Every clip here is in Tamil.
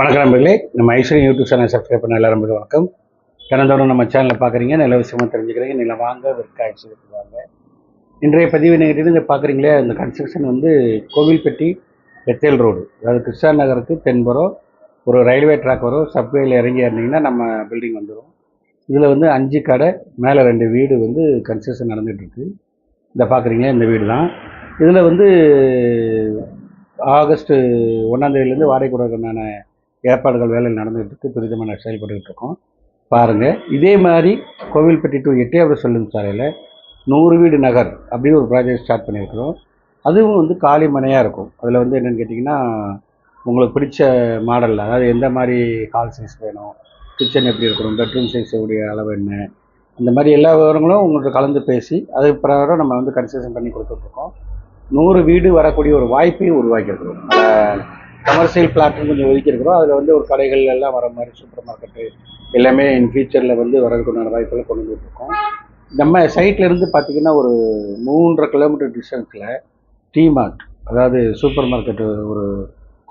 வணக்கம் நண்பர்களே. நம்ம ஐஸ்வர்யம் யூடியூப் சேனல் சப்ஸ்கிரைப் பண்ண எல்லாரும் மிக வணக்கம். தினந்தோறும் நம்ம சேனலில் பார்க்குறீங்க நல்ல விஷயமா தெரிஞ்சுக்கிறீங்க நில வாங்க விற்க ஆட்சி இன்றைய பதிவு நீங்கள் இங்கே பார்க்குறீங்களே அந்த கன்ஸ்ட்ரக்ஷன் வந்து கோவில்பட்டி எத்தேல் ரோடு அதாவது கிருஷ்ணா நகருக்கு தென்புறம் ஒரு ரயில்வே ட்ராக் வரும். சப்வேயில் இறங்கி இறந்தீங்கன்னா நம்ம பில்டிங் வந்துடும் இதில் வந்து அஞ்சு கடை மேலே ரெண்டு வீடு வந்து கன்ஸ்ட்ரக்ஷன் நடந்துகிட்ருக்கு. இந்த பார்க்குறீங்களே இந்த வீடு தான். இதில் வந்து ஆகஸ்ட்டு ஒன்றாந்தேதியிலேருந்து வாடகை கொடுக்கறதுக்கான ஏற்பாடுகள் வேலை நடந்துகிட்டு துரிதமாக செயல்பட்டுக்கிட்டு இருக்கோம். பாருங்கள் இதே மாதிரி கோவில்பட்டி டு எட்டையாவது செல்லும் சாலையில் நூறு வீடு நகர் அப்படின்னு ஒரு ப்ராஜெக்ட் ஸ்டார்ட் பண்ணியிருக்கிறோம். அதுவும் வந்து காலி மனையாக இருக்கும். அதில் வந்து என்னென்னு கேட்டிங்கன்னா உங்களுக்கு பிடிச்ச மாடலில் அதாவது எந்த மாதிரி ஹால் சைஸ் வேணும் கிச்சன் எப்படி இருக்கணும் பெட்ரூம் சைஸ் உடைய அளவு என்ன அந்த மாதிரி எல்லா விவரங்களும் உங்கள்கிட்ட கலந்து பேசி அது பிரகாரம் நம்ம வந்து கன்செஷன் பண்ணி கொடுத்துட்ருக்கோம் நூறு வீடு வரக்கூடிய ஒரு வாய்ப்பையும் உருவாக்கியிருக்கிறோம். கமர்ஷியல் பிளாட்டும் கொஞ்சம் ஒதுக்கியிருக்கிறோம். அதில் வந்து ஒரு கடைகள் எல்லாம் வர மாதிரி சூப்பர் மார்க்கெட்டு எல்லாமே இன் ஃபியூச்சரில் வந்து வரதுக்குண்டான வாய்ப்புகளை கொண்டு வந்துட்டுருக்கோம் நம்ம சைட்லேருந்து பார்த்தீங்கன்னா ஒரு மூன்றரை கிலோமீட்டர் டிஸ்டன்ஸில் டீ மார்ட் அதாவது சூப்பர் மார்க்கெட்டு ஒரு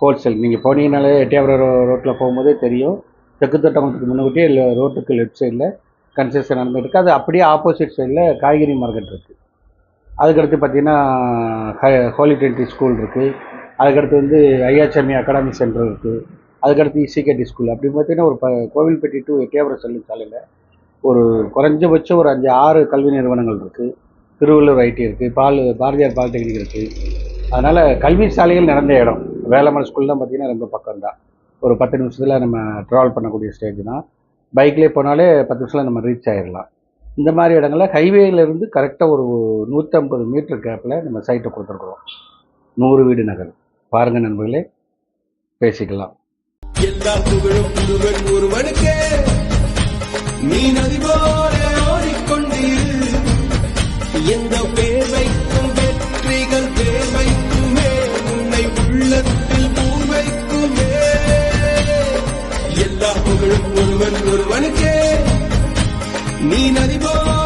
ஹோல்சேல் நீங்கள் போனீங்கனாலே எட்டியாபுரம் ரோட்டில் போகும்போதே தெரியும். தெற்கு தோட்டமத்துக்கு முன்னாடியே இல்லை ரோட்டுக்கு லெஃப்ட் சைடில் கன்ஸ்ட்ரக்ஷன் நடந்துட்டு இருக்குது அது அப்படியே ஆப்போசிட் சைடில் காய்கறி மார்க்கெட் இருக்குது அதுக்கடுத்து பார்த்தீங்கன்னா ஹோலி ட்ரென்டி ஸ்கூல் இருக்குது அதுக்கடுத்து வந்து ஐயாச்சாமி அகாடமி சென்டர் இருக்குது அதுக்கடுத்து இசிகேடி ஸ்கூல் அப்படி பார்த்தீங்கன்னா ஒரு ப கோவில்பட்டி டு எட்டியாபுரம் செல்லும் சாலையில் ஒரு குறைஞ்சபட்சம் ஒரு அஞ்சு ஆறு கல்வி நிறுவனங்கள் இருக்குது திருவள்ளூர் ஐடி இருக்குது பால் பாரதியார் பாலிடெக்னிக் இருக்குது அதனால் கல்வி சாலைகள் நிறைந்த இடம். வேலம்மாள் ஸ்கூல்லாம் பார்த்தீங்கன்னா ரொம்ப பக்கம் தான் ஒரு பத்து நிமிஷத்தில் நம்ம ட்ராவல் பண்ணக்கூடிய ஸ்டேஜ் தான். பைக்லேயே போனாலே பத்து நிமிஷத்தில் நம்ம ரீச் ஆகிடலாம் இந்த மாதிரி இடங்களில் ஹைவேலேருந்து கரெக்டாக ஒரு நூற்றம்பது மீட்டர் கேப்பில் நம்ம சைட்டை கொடுத்துருக்குறோம். நூறு வீடு நகர். பாருங்க நண்பர்களே பேசிக்கலாம். எல்லா புகழும் ஒருவன் ஒருவனுக்கே நீ நதி போல ஓடிக்கொண்டீர். எந்த பேர் வைக்கும் வெற்றிகள் பேர் வைக்குமே உன்னை உள்ளத்தில் பூர் வைக்குமே எல்லா புகழும் ஒருவன் ஒருவனுக்கே நீ நதி போல